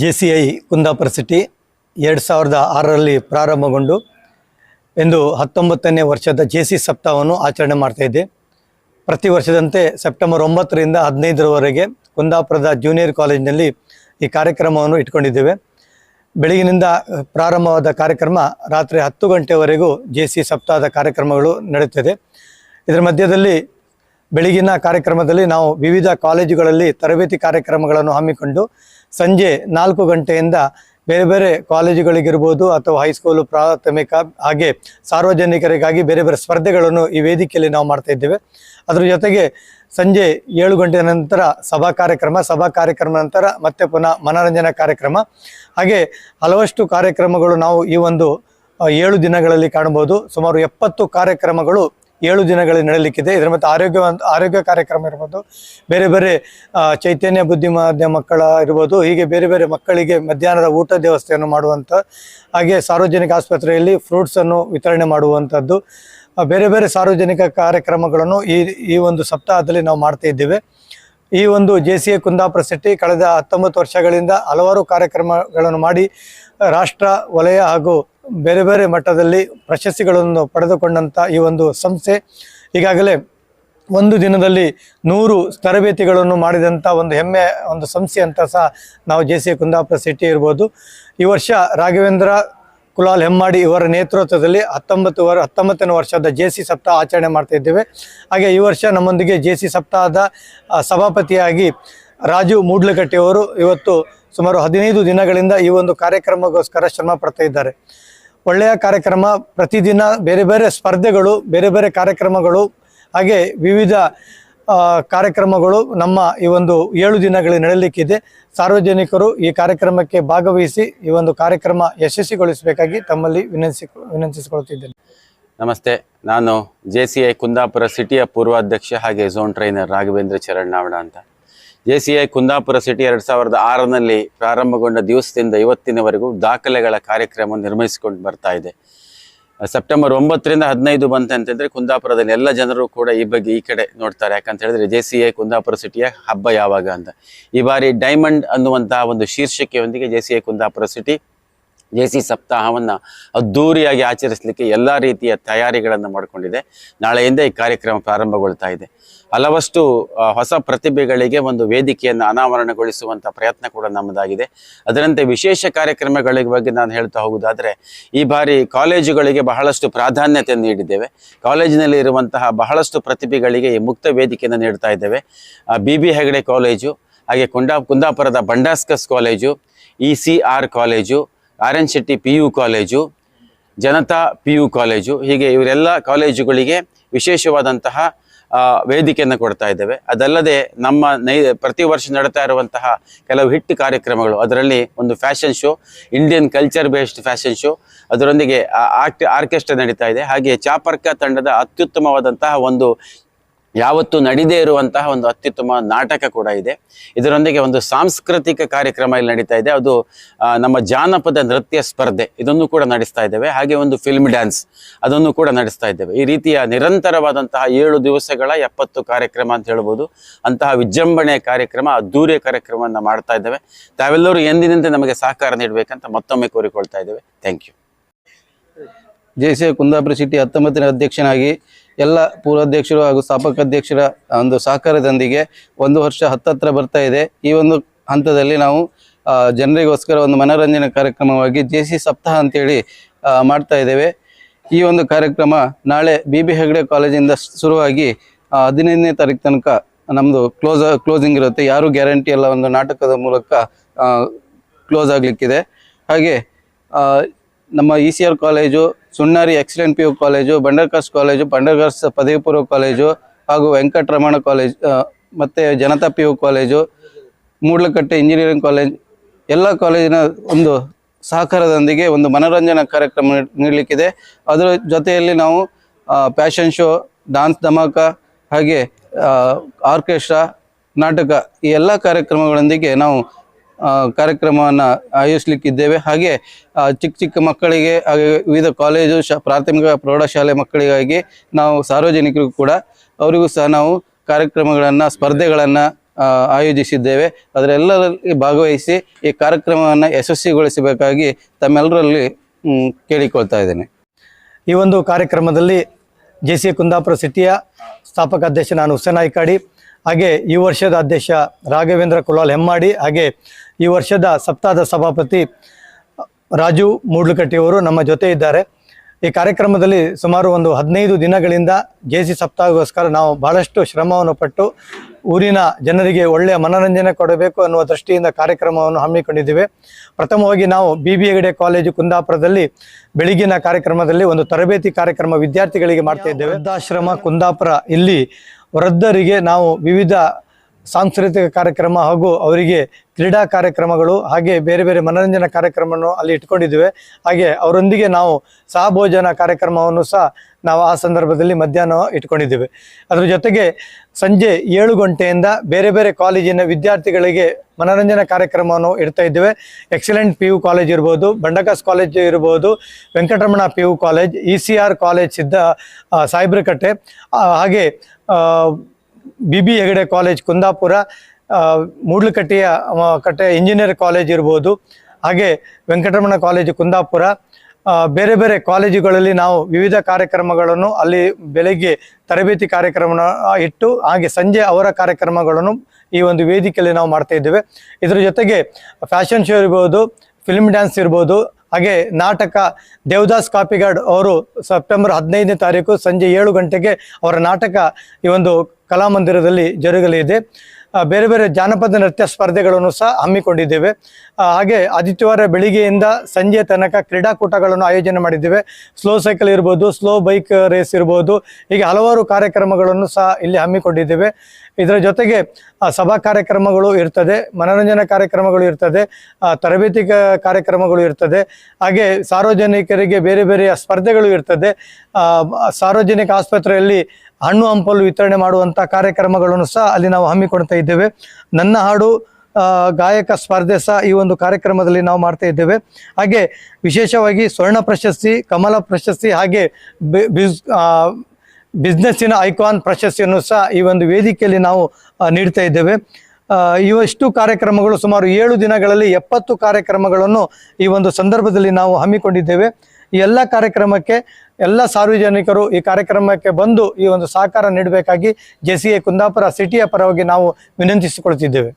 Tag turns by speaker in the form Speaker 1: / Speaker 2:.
Speaker 1: J C I Kundapura city ಎರಡು ಸಾವಿರದ ಆರರಲ್ಲಿ ಪ್ರಾರಂಭಗೊಂಡು ಇಂದು ಹತ್ತೊಂಬತ್ತನೇ ವರ್ಷದ ಜೆ ಸಿ ಸಪ್ತಾಹವನ್ನು ಆಚರಣೆ ಮಾಡ್ತಾ ಇದೆ. ಪ್ರತಿ ವರ್ಷದಂತೆ ಸೆಪ್ಟೆಂಬರ್ ಒಂಬತ್ತರಿಂದ ಹದಿನೈದರವರೆಗೆ ಕುಂದಾಪುರದ ಜೂನಿಯರ್ ಕಾಲೇಜಿನಲ್ಲಿ ಈ ಕಾರ್ಯಕ್ರಮವನ್ನು ಇಟ್ಕೊಂಡಿದ್ದೇವೆ. ಬೆಳಗಿನಿಂದ ಪ್ರಾರಂಭವಾದ ಕಾರ್ಯಕ್ರಮ ರಾತ್ರಿ ಹತ್ತು ಗಂಟೆವರೆಗೂ ಜೆ ಸಿ ಸಪ್ತಾಹದ ಕಾರ್ಯಕ್ರಮಗಳು ನಡೆಯುತ್ತದೆ. ಇದರ ಮಧ್ಯದಲ್ಲಿ ಬೆಳಗಿನ ಕಾರ್ಯಕ್ರಮದಲ್ಲಿ ನಾವು ವಿವಿಧ ಕಾಲೇಜುಗಳಲ್ಲಿ ತರಬೇತಿ ಕಾರ್ಯಕ್ರಮಗಳನ್ನು ಹಮ್ಮಿಕೊಂಡು ಸಂಜೆ ನಾಲ್ಕು ಗಂಟೆಯಿಂದ ಬೇರೆ ಬೇರೆ ಕಾಲೇಜುಗಳಿಗಿರ್ಬೋದು ಅಥವಾ ಹೈಸ್ಕೂಲು ಪ್ರಾಥಮಿಕ ಹಾಗೆ ಸಾರ್ವಜನಿಕರಿಗಾಗಿ ಬೇರೆ ಬೇರೆ ಸ್ಪರ್ಧೆಗಳನ್ನು ಈ ವೇದಿಕೆಯಲ್ಲಿ ನಾವು ಮಾಡ್ತಾ ಇದ್ದೇವೆ. ಅದರ ಜೊತೆಗೆ ಸಂಜೆ ಏಳು ಗಂಟೆಯ ನಂತರ ಸಭಾ ಕಾರ್ಯಕ್ರಮ ಸಭಾ ಕಾರ್ಯಕ್ರಮ ನಂತರ ಮತ್ತೆ ಪುನಃ ಮನೋರಂಜನಾ ಕಾರ್ಯಕ್ರಮ. ಹಾಗೆ ಹಲವಷ್ಟು ಕಾರ್ಯಕ್ರಮಗಳು ನಾವು ಈ ಒಂದು ಏಳು ದಿನಗಳಲ್ಲಿ ಕಾಣಬಹುದು. ಸುಮಾರು ಎಪ್ಪತ್ತು ಕಾರ್ಯಕ್ರಮಗಳು ಏಳು ದಿನಗಳಲ್ಲಿ ನಡೆಯಲಿಕ್ಕಿದೆ. ಇದರ ಮತ್ತೆ ಆರೋಗ್ಯ ಆರೋಗ್ಯ ಕಾರ್ಯಕ್ರಮ ಇರ್ಬೋದು, ಬೇರೆ ಬೇರೆ ಚೈತನ್ಯ ಬುದ್ಧಿಮಾಂದ್ಯ ಮಕ್ಕಳ ಇರ್ಬೋದು, ಹೀಗೆ ಬೇರೆ ಬೇರೆ ಮಕ್ಕಳಿಗೆ ಮಧ್ಯಾಹ್ನದ ಊಟ ವ್ಯವಸ್ಥೆಯನ್ನು ಮಾಡುವಂಥ ಹಾಗೆ ಸಾರ್ವಜನಿಕ ಆಸ್ಪತ್ರೆಯಲ್ಲಿ ಫ್ರೂಟ್ಸನ್ನು ವಿತರಣೆ ಮಾಡುವಂಥದ್ದು ಬೇರೆ ಬೇರೆ ಸಾರ್ವಜನಿಕ ಕಾರ್ಯಕ್ರಮಗಳನ್ನು ಈ ಈ ಒಂದು ಸಪ್ತಾಹದಲ್ಲಿ ನಾವು ಮಾಡ್ತಾ ಇದ್ದೇವೆ. ಈ ಒಂದು J C A Kundapura city ಕಳೆದ ಹತ್ತೊಂಬತ್ತು ವರ್ಷಗಳಿಂದ ಹಲವಾರು ಕಾರ್ಯಕ್ರಮಗಳನ್ನು ಮಾಡಿ, ರಾಷ್ಟ್ರ ವಲಯ ಹಾಗೂ ಬೇರೆ ಬೇರೆ ಮಟ್ಟದಲ್ಲಿ ಪ್ರಶಸ್ತಿಗಳನ್ನು ಪಡೆದುಕೊಂಡಂಥ ಈ ಒಂದು ಸಂಸ್ಥೆ ಈಗಾಗಲೇ ಒಂದು ದಿನದಲ್ಲಿ ನೂರು ತರಬೇತಿಗಳನ್ನು ಮಾಡಿದಂಥ ಒಂದು ಹೆಮ್ಮೆ ಒಂದು ಸಂಸ್ಥೆ ಅಂತ ಸಹ ನಾವು ಜೆ ಸಿ ಕುಂದಾಪುರ ಸಿಟಿ ಇರ್ಬೋದು. ಈ ವರ್ಷ ರಾಘವೇಂದ್ರ ಕುಲಾಲ್ ಹೆಮ್ಮಾಡಿ ಇವರ ನೇತೃತ್ವದಲ್ಲಿ ಹತ್ತೊಂಬತ್ತು ವರ್, ಹತ್ತೊಂಬತ್ತನೇ ವರ್ಷದ ಜೆ ಸಿ ಸಪ್ತಾಹ ಆಚರಣೆ ಮಾಡ್ತಾ ಇದ್ದೇವೆ. ಹಾಗೆ ಈ ವರ್ಷ ನಮ್ಮೊಂದಿಗೆ ಜೆ ಸಿ ಸಪ್ತಾಹದ ಸಭಾಪತಿಯಾಗಿ ರಾಜು ಮೂಡ್ಲಕಟ್ಟಿಯವರು ಇವತ್ತು ಸುಮಾರು ಹದಿನೈದು ದಿನಗಳಿಂದ ಈ ಒಂದು ಕಾರ್ಯಕ್ರಮಕ್ಕೋಸ್ಕರ ಶ್ರಮ ಪಡ್ತಾ ಇದ್ದಾರೆ. ಒಳ್ಳೆಯ ಕಾರ್ಯಕ್ರಮ, ಪ್ರತಿದಿನ ಬೇರೆ ಬೇರೆ ಸ್ಪರ್ಧೆಗಳು, ಬೇರೆ ಬೇರೆ ಕಾರ್ಯಕ್ರಮಗಳು, ಹಾಗೆ ವಿವಿಧ ಕಾರ್ಯಕ್ರಮಗಳು ನಮ್ಮ ಈ ಒಂದು ಏಳು ದಿನಗಳಲ್ಲಿ ನಡೆಯಲಿಕ್ಕಿದೆ. ಸಾರ್ವಜನಿಕರು ಈ ಕಾರ್ಯಕ್ರಮಕ್ಕೆ ಭಾಗವಹಿಸಿ ಈ ಒಂದು ಕಾರ್ಯಕ್ರಮ ಯಶಸ್ವಿಗೊಳಿಸಬೇಕಾಗಿ ತಮ್ಮಲ್ಲಿ ವಿನಂತಿಸಿ ವಿನಂತಿಸಿಕೊಳ್ತಿದ್ದೇನೆ
Speaker 2: ನಮಸ್ತೆ, ನಾನು ಜೆ ಕುಂದಾಪುರ ಸಿಟಿಯ ಪೂರ್ವಾಧ್ಯಕ್ಷ ಹಾಗೆ ಝೋನ್ ಟ್ರೈನರ್ ರಾಘವೇಂದ್ರ ಚರಣ್ ಅಂತ. J C I Kundapura city ಎರಡು ಸಾವಿರದ ಆರರಲ್ಲಿ ಪ್ರಾರಂಭಗೊಂಡ ದಿವಸದಿಂದ ಇವತ್ತಿನವರೆಗೂ ದಾಖಲೆಗಳ ಕಾರ್ಯಕ್ರಮ ನಿರ್ಮಿಸಿಕೊಂಡು ಬರ್ತಾ ಇದೆ. ಸೆಪ್ಟೆಂಬರ್ ಒಂಬತ್ತರಿಂದ ಹದಿನೈದು ಬಂತೆ ಅಂತಂದರೆ ಕುಂದಾಪುರದಲ್ಲಿ ಎಲ್ಲ ಜನರು ಕೂಡ ಈ ಬಗ್ಗೆ ಈ ಕಡೆ ನೋಡ್ತಾರೆ. ಯಾಕಂತ ಹೇಳಿದ್ರೆ ಜೆ ಸಿ ಐ ಕುಂದಾಪುರ ಸಿಟಿಯ ಹಬ್ಬ ಯಾವಾಗ ಅಂತ. ಈ ಬಾರಿ ಡೈಮಂಡ್ ಅನ್ನುವಂತಹ ಒಂದು ಶೀರ್ಷಿಕೆಯೊಂದಿಗೆ J C I Kundapura city J C ಸಪ್ತಾಹವನ್ನು ಅದ್ಧೂರಿಯಾಗಿ ಆಚರಿಸಲಿಕ್ಕೆ ಎಲ್ಲ ರೀತಿಯ ತಯಾರಿಗಳನ್ನು ಮಾಡಿಕೊಂಡಿದೆ. ನಾಳೆಯಿಂದ ಈ ಕಾರ್ಯಕ್ರಮ ಪ್ರಾರಂಭಗೊಳ್ತಾ ಇದೆ. ಹಲವಷ್ಟು ಹೊಸ ಪ್ರತಿಭೆಗಳಿಗೆ ಒಂದು ವೇದಿಕೆಯನ್ನು ಅನಾವರಣಗೊಳಿಸುವಂಥ ಪ್ರಯತ್ನ ಕೂಡ ನಮ್ಮದಾಗಿದೆ. ಅದರಂತೆ ವಿಶೇಷ ಕಾರ್ಯಕ್ರಮಗಳ ಬಗ್ಗೆ ನಾನು ಹೇಳ್ತಾ ಹೋಗುವುದಾದರೆ ಈ ಬಾರಿ ಕಾಲೇಜುಗಳಿಗೆ ಬಹಳಷ್ಟು ಪ್ರಾಧಾನ್ಯತೆಯನ್ನು ನೀಡಿದ್ದೇವೆ. ಕಾಲೇಜಿನಲ್ಲಿ ಇರುವಂತಹ ಬಹಳಷ್ಟು ಪ್ರತಿಭೆಗಳಿಗೆ ಈ ಮುಕ್ತ ವೇದಿಕೆಯನ್ನು ನೀಡ್ತಾ ಇದ್ದೇವೆ. ಬಿ ಬಿ ಹೆಗಡೆ ಕಾಲೇಜು, ಹಾಗೆ ಕುಂಡಾ, ಕುಂದಾಪುರದ Bhandarkars college, E C R college R N Shetty P U college, Janata P U college, ಹೀಗೆ ಇವರೆಲ್ಲ ಕಾಲೇಜುಗಳಿಗೆ ವಿಶೇಷವಾದಂತಹ ವೇದಿಕೆಯನ್ನು ಕೊಡ್ತಾ ಇದ್ದೇವೆ. ಅದಲ್ಲದೆ ನಮ್ಮ ನೈ, ಪ್ರತಿ ವರ್ಷ ನಡೀತಾ ಇರುವಂತಹ ಕೆಲವು ಹಿಟ್ ಕಾರ್ಯಕ್ರಮಗಳು, ಅದರಲ್ಲಿ ಒಂದು fashion show, Indian culture based fashion show, ಅದರೊಂದಿಗೆ ಆರ್ಕೆಸ್ಟ್ರಾ ನಡೀತಾ ಇದೆ. ಹಾಗೆ ಚಾಪರ್ಕ ತಂಡದ ಅತ್ಯುತ್ತಮವಾದಂತಹ ಒಂದು ಯಾವತ್ತೂ ನಡೀದೇ ಇರುವಂತಹ ಒಂದು ಅತ್ಯುತ್ತಮ ನಾಟಕ ಕೂಡ ಇದೆ. ಇದರೊಂದಿಗೆ ಒಂದು ಸಾಂಸ್ಕೃತಿಕ ಕಾರ್ಯಕ್ರಮ ಇಲ್ಲಿ ನಡೀತಾ ಇದೆ. ಅದು ನಮ್ಮ ಜಾನಪದ ನೃತ್ಯ ಸ್ಪರ್ಧೆ ಇದನ್ನು ಕೂಡ ನಡೆಸ್ತಾ ಇದ್ದೇವೆ. ಹಾಗೆ ಒಂದು ಫಿಲ್ಮ್ ಡ್ಯಾನ್ಸ್ ಅದನ್ನು ಕೂಡ ನಡೆಸ್ತಾ ಇದ್ದೇವೆ. ಈ ರೀತಿಯ ನಿರಂತರವಾದಂತಹ ಏಳು ದಿವಸಗಳ ಎಪ್ಪತ್ತು ಕಾರ್ಯಕ್ರಮ ಅಂತ ಹೇಳ್ಬೋದು. ಅಂತಹ ವಿಜೃಂಭಣೆಯ ಕಾರ್ಯಕ್ರಮ, ಅದ್ದೂರಿಯ ಕಾರ್ಯಕ್ರಮವನ್ನು ಮಾಡ್ತಾ ಇದ್ದೇವೆ. ತಾವೆಲ್ಲರೂ ಎಂದಿನಂತೆ ನಮಗೆ ಸಹಕಾರ ನೀಡಬೇಕಂತ ಮತ್ತೊಮ್ಮೆ ಕೋರಿಕೊಳ್ತಾ ಇದ್ದೇವೆ. Thank you
Speaker 3: J C Kundapura city ಹತ್ತೊಂಬತ್ತನೇ ಅಧ್ಯಕ್ಷನಾಗಿ ಎಲ್ಲ ಪೂರ್ವಾಧ್ಯಕ್ಷರು ಹಾಗೂ ಸ್ಥಾಪಕ ಅಧ್ಯಕ್ಷರ ಒಂದು ಸಹಕಾರದೊಂದಿಗೆ ಒಂದು ವರ್ಷ ಹತ್ತತ್ರ ಬರ್ತಾ ಇದೆ. ಈ ಒಂದು ಹಂತದಲ್ಲಿ ನಾವು ಜನರಿಗೋಸ್ಕರ ಒಂದು ಮನೋರಂಜನೆ ಕಾರ್ಯಕ್ರಮವಾಗಿ ಜೆ ಸಿ ಸಪ್ತಾಹ ಅಂತೇಳಿ ಮಾಡ್ತಾ ಇದ್ದೇವೆ. ಈ ಒಂದು ಕಾರ್ಯಕ್ರಮ ನಾಳೆ ಬಿ ಬಿ ಹೆಗ್ಡೆ ಕಾಲೇಜಿಂದ ಶುರುವಾಗಿ ಹದಿನೈದನೇ ತಾರೀಕು ತನಕ ನಮ್ಮದು ಕ್ಲೋಸ್, ಕ್ಲೋಸಿಂಗ್ ಇರುತ್ತೆ. ಯಾರು ಗ್ಯಾರಂಟಿ ಎಲ್ಲ ಒಂದು ನಾಟಕದ ಮೂಲಕ ಕ್ಲೋಸ್ ಆಗಲಿಕ್ಕಿದೆ. ಹಾಗೆ ನಮ್ಮ E C R college Sunnari excellent P U college Bhandarkars college Bhandarkars ಪದವಿ ಪೂರ್ವ ಕಾಲೇಜು ಹಾಗೂ ವೆಂಕಟರಮಣ ಕಾಲೇಜ್ ಮತ್ತು Janata P U college Moodlakatte engineering college ಎಲ್ಲ ಕಾಲೇಜಿನ ಒಂದು ಸಹಕಾರದೊಂದಿಗೆ ಒಂದು ಮನೋರಂಜನಾ ಕಾರ್ಯಕ್ರಮ ನೀಡ್- ನೀಡಲಿಕ್ಕಿದೆ. ಅದರ ಜೊತೆಯಲ್ಲಿ ನಾವು ಫ್ಯಾಷನ್ ಶೋ ಡಾನ್ಸ್ ಧಮಾಕ ಹಾಗೆ ಆರ್ಕೆಸ್ಟ್ರಾ ನಾಟಕ ಈ ಎಲ್ಲ ಕಾರ್ಯಕ್ರಮಗಳೊಂದಿಗೆ ನಾವು ಕಾರ್ಯಕ್ರಮವನ್ನು ಆಯೋಜಿಸಲಿಕ್ಕಿದ್ದೇವೆ. ಹಾಗೆ ಚಿಕ್ಕ ಚಿಕ್ಕ ಮಕ್ಕಳಿಗೆ, ಹಾಗೆ ವಿವಿಧ ಕಾಲೇಜು, ಶ, ಪ್ರಾಥಮಿಕ ಪ್ರೌಢಶಾಲೆ ಮಕ್ಕಳಿಗಾಗಿ ನಾವು ಸಾರ್ವಜನಿಕರಿಗೂ ಕೂಡ ಅವರಿಗೂ ಸಹ ನಾವು ಕಾರ್ಯಕ್ರಮಗಳನ್ನು, ಸ್ಪರ್ಧೆಗಳನ್ನು ಆಯೋಜಿಸಿದ್ದೇವೆ. ಅದರೆಲ್ಲರಲ್ಲಿ ಭಾಗವಹಿಸಿ ಈ ಕಾರ್ಯಕ್ರಮವನ್ನು ಯಶಸ್ವಿಗೊಳಿಸಬೇಕಾಗಿ ತಮ್ಮೆಲ್ಲರಲ್ಲಿ ಕೇಳಿಕೊಳ್ತಾ ಇದ್ದೇನೆ.
Speaker 1: ಈ ಒಂದು ಕಾರ್ಯಕ್ರಮದಲ್ಲಿ ಜೆ ಸಿ ಕುಂದಾಪುರ ಸಿಟಿಯ ಸ್ಥಾಪಕ ಅಧ್ಯಕ್ಷ ನಾನು ಹುಸೇನ್ ಹಾಗೆ ಈ ವರ್ಷದ ಅಧ್ಯಕ್ಷ ರಾಘವೇಂದ್ರ ಕುಲಾಲ್ ಹೆಮ್ಮಾಡಿ, ಹಾಗೆ ಈ ವರ್ಷದ ಸಪ್ತಾಹದ ಸಭಾಪತಿ ರಾಜು ಮೂಡ್ಲಕಟ್ಟಿಯವರು ನಮ್ಮ ಜೊತೆ ಇದ್ದಾರೆ. ಈ ಕಾರ್ಯಕ್ರಮದಲ್ಲಿ ಸುಮಾರು ಒಂದು ಹದಿನೈದು ದಿನಗಳಿಂದ ಜೆ ಸಿ ಸಪ್ತಾಹಗೋಸ್ಕರ ನಾವು ಬಹಳಷ್ಟು ಶ್ರಮವನ್ನು ಪಟ್ಟು ಊರಿನ ಜನರಿಗೆ ಒಳ್ಳೆಯ ಮನೋರಂಜನೆ ಕೊಡಬೇಕು ಅನ್ನುವ ದೃಷ್ಟಿಯಿಂದ ಕಾರ್ಯಕ್ರಮವನ್ನು ಹಮ್ಮಿಕೊಂಡಿದ್ದೇವೆ. ಪ್ರಥಮವಾಗಿ ನಾವು ಬಿ ಬಿ ಹೆಗಡೆ ಕಾಲೇಜು ಕುಂದಾಪುರದಲ್ಲಿ ಬೆಳಗಿನ ಕಾರ್ಯಕ್ರಮದಲ್ಲಿ ಒಂದು ತರಬೇತಿ ಕಾರ್ಯಕ್ರಮ ವಿದ್ಯಾರ್ಥಿಗಳಿಗೆ ಮಾಡ್ತಾ ಇದ್ದೇವೆ. ವೃದ್ಧಾಶ್ರಮ ಕುಂದಾಪುರ ಇಲ್ಲಿ ವೃದ್ಧರಿಗೆ ನಾವು ವಿವಿಧ ಸಾಂಸ್ಕೃತಿಕ ಕಾರ್ಯಕ್ರಮ ಹಾಗೂ ಅವರಿಗೆ ಕ್ರೀಡಾ ಕಾರ್ಯಕ್ರಮಗಳು ಹಾಗೆ ಬೇರೆ ಬೇರೆ ಮನೋರಂಜನಾ ಕಾರ್ಯಕ್ರಮವನ್ನು ಅಲ್ಲಿ ಇಟ್ಕೊಂಡಿದ್ದೇವೆ. ಹಾಗೆ ಅವರೊಂದಿಗೆ ನಾವು ಸಹಭೋಜನ ಕಾರ್ಯಕ್ರಮವನ್ನು ಸಹ ನಾವು ಆ ಸಂದರ್ಭದಲ್ಲಿ ಮಧ್ಯಾಹ್ನ ಇಟ್ಕೊಂಡಿದ್ದೇವೆ. ಅದರ ಜೊತೆಗೆ ಸಂಜೆ ಏಳು ಗಂಟೆಯಿಂದ ಬೇರೆ ಬೇರೆ ಕಾಲೇಜಿನ ವಿದ್ಯಾರ್ಥಿಗಳಿಗೆ ಮನೋರಂಜನಾ ಕಾರ್ಯಕ್ರಮವನ್ನು ಇಡ್ತಾ ಇದ್ದೇವೆ. ಎಕ್ಸಲೆಂಟ್ ಪಿ ಯು ಕಾಲೇಜ್ ಇರ್ಬೋದು ಬಂಡಕಾಸ್ ಕಾಲೇಜ್ ಇರ್ಬೋದು Venkataramana P U college E C R college ಸಿದ್ಧ ಆ, ಸಾಯಿಬ್ರಕಟ್ಟೆ ಹಾಗೆ B B Hegde college Kundapura ಮೂಡ್ಲಕಟ್ಟೆಯ ಕಟ್ಟೆ ಇಂಜಿನಿಯರ್ ಕಾಲೇಜ್ ಇರ್ಬೋದು, ಹಾಗೆ ವೆಂಕಟರಮಣ ಕಾಲೇಜು ಕುಂದಾಪುರ ಬೇರೆ ಬೇರೆ ಕಾಲೇಜುಗಳಲ್ಲಿ ನಾವು ವಿವಿಧ ಕಾರ್ಯಕ್ರಮಗಳನ್ನು ಅಲ್ಲಿ ಬೆಳಗ್ಗೆ ತರಬೇತಿ ಕಾರ್ಯಕ್ರಮನ ಇಟ್ಟು, ಹಾಗೆ ಸಂಜೆ ಅವರ ಕಾರ್ಯಕ್ರಮಗಳನ್ನು ಈ ಒಂದು ವೇದಿಕೆಯಲ್ಲಿ ನಾವು ಮಾಡ್ತಾ ಇದ್ದೇವೆ. ಇದರ ಜೊತೆಗೆ ಫ್ಯಾಷನ್ ಶೋ ಇರ್ಬೋದು ಫಿಲ್ಮ್ ಡ್ಯಾನ್ಸ್ ಇರ್ಬೋದು ಹಾಗೆ ನಾಟಕ ದೇವದಾಸ್ ಕಾಪಿಗಾಡ್ ಅವರು ಸೆಪ್ಟೆಂಬರ್ ಹದಿನೈದನೇ ತಾರೀಕು ಸಂಜೆ ಏಳು ಗಂಟೆಗೆ ಅವರ ನಾಟಕ ಈ ಒಂದು ಕಲಾಮಂದಿರದಲ್ಲಿ ಜರುಗಲಿದೆ. ಬೇರೆ ಬೇರೆ ಜಾನಪದ ನೃತ್ಯ ಸ್ಪರ್ಧೆಗಳನ್ನು ಸಹ ಹಮ್ಮಿಕೊಂಡಿದ್ದೇವೆ. ಹಾಗೆ ಆದಿತ್ಯವಾರ ಬೆಳಿಗ್ಗೆಯಿಂದ ಸಂಜೆ ತನಕ ಕ್ರೀಡಾಕೂಟಗಳನ್ನು ಆಯೋಜನೆ ಮಾಡಿದ್ದೇವೆ. ಸ್ಲೋ ಸೈಕಲ್ ಇರ್ಬೋದು ಸ್ಲೋ ಬೈಕ್ ರೇಸ್ ಇರ್ಬೋದು, ಹೀಗೆ ಹಲವಾರು ಕಾರ್ಯಕ್ರಮಗಳನ್ನು ಸಹ ಇಲ್ಲಿ ಹಮ್ಮಿಕೊಂಡಿದ್ದೇವೆ. ಇದರ ಜೊತೆಗೆ ಸಭಾ ಕಾರ್ಯಕ್ರಮಗಳು ಇರ್ತದೆ, ಮನೋರಂಜನಾ ಕಾರ್ಯಕ್ರಮಗಳು ಇರ್ತದೆ ತರಬೇತಿ ಕಾರ್ಯಕ್ರಮಗಳು ಇರ್ತದೆ. ಹಾಗೆ ಸಾರ್ವಜನಿಕರಿಗೆ ಬೇರೆ ಬೇರೆ ಸ್ಪರ್ಧೆಗಳು ಇರ್ತದೆ. ಸಾರ್ವಜನಿಕ ಆಸ್ಪತ್ರೆಯಲ್ಲಿ ಹಣ್ಣು ಹಂಪಲು ವಿತರಣೆ ಮಾಡುವಂಥ ಕಾರ್ಯಕ್ರಮಗಳನ್ನು ಸಹ ಅಲ್ಲಿ ನಾವು ಹಮ್ಮಿಕೊಳ್ತಾ ಇದ್ದೇವೆ. ನನ್ನ ಹಾಡು ಗಾಯಕ ಸ್ಪರ್ಧೆ ಸಹ ಈ ಒಂದು ಕಾರ್ಯಕ್ರಮದಲ್ಲಿ ನಾವು ಮಾಡ್ತಾ ಇದ್ದೇವೆ. ಹಾಗೆ ವಿಶೇಷವಾಗಿ ಸ್ವರ್ಣ ಪ್ರಶಸ್ತಿ, ಕಮಲ ಪ್ರಶಸ್ತಿ ಹಾಗೆ ಬಿಸ್ನೆಸ್ಸಿನ ಐಕಾನ್ ಪ್ರಶಸ್ತಿಯನ್ನು ಸಹ ಈ ಒಂದು ವೇದಿಕೆಯಲ್ಲಿ ನಾವು ನೀಡ್ತಾ ಇದ್ದೇವೆ. ಇವಷ್ಟು ಕಾರ್ಯಕ್ರಮಗಳು ಸುಮಾರು ಏಳು ದಿನಗಳಲ್ಲಿ ಎಪ್ಪತ್ತು ಕಾರ್ಯಕ್ರಮಗಳನ್ನು ಈ ಒಂದು ಸಂದರ್ಭದಲ್ಲಿ ನಾವು ಹಮ್ಮಿಕೊಂಡಿದ್ದೇವೆ. ಈ ಎಲ್ಲ ಕಾರ್ಯಕ್ರಮಕ್ಕೆ ಎಲ್ಲ ಸಾರ್ವಜನಿಕರು ಈ ಕಾರ್ಯಕ್ರಮಕ್ಕೆ ಬಂದು ಈ ಒಂದು ಸಹಕಾರ ನೀಡಬೇಕಾಗಿ ಜೆ ಸಿ ಎ ಕುಂದಾಪುರ ಸಿಟಿಯ ಪರವಾಗಿ ನಾವು ವಿನಂತಿಸಿಕೊಳ್ತಿದ್ದೇವೆ.